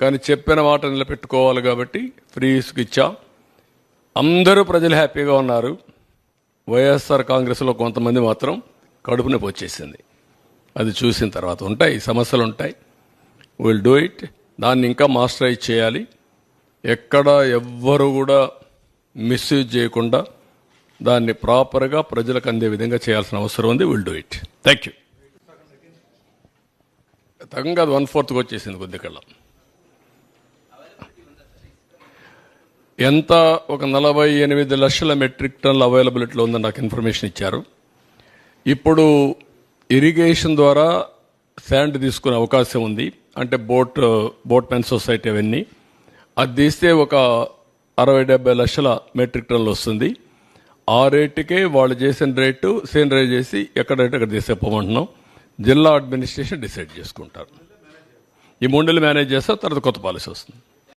కానీ చెప్పిన మాట నిలబెట్టుకోవాలి కాబట్టి ఫ్రీ ఇసుక ఇచ్చాం. అందరూ ప్రజలు హ్యాపీగా ఉన్నారు. వైఎస్ఆర్ కాంగ్రెస్లో కొంతమంది మాత్రం కడుపు నొప్పి వచ్చేసింది. అది చూసిన తర్వాత ఉంటాయి సమస్యలు ఉంటాయి. విల్ డూ ఇట్ దాన్ని ఇంకా మాస్టరైజ్ చేయాలి. ఎక్కడ ఎవ్వరు కూడా మిస్యూజ్ చేయకుండా దాన్ని ప్రాపర్గా ప్రజలకు అందే విధంగా చేయాల్సిన అవసరం ఉంది. Will do it thank you తగ్గంగా అది వన్ ఫోర్త్కి వచ్చేసింది కొద్దికల్లా ఎంత ఒక నలభై ఎనిమిది లక్షల మెట్రిక్ టన్నుల అవైలబిలిటీలో ఉందని నాకు ఇన్ఫర్మేషన్ ఇచ్చారు. ఇప్పుడు ఇరిగేషన్ ద్వారా శాండ్ తీసుకునే అవకాశం ఉంది. అంటే బోట్ బోట్ మెన్ సొసైటీ అవన్నీ. అది తీస్తే ఒక అరవై డెబ్బై లక్షల మెట్రిక్ టన్నులు వస్తుంది. ఆ రేటుకే వాళ్ళు చేసిన రేటు సేమ్ రేట్ చేసి ఎక్కడైతే అక్కడ తీసేపోమంటున్నాం. జిల్లా అడ్మినిస్ట్రేషన్ డిసైడ్ చేసుకుంటారు. ఈ మూడు మేనేజ్ చేస్తే తర్వాత కొత్త పాలసీ వస్తుంది.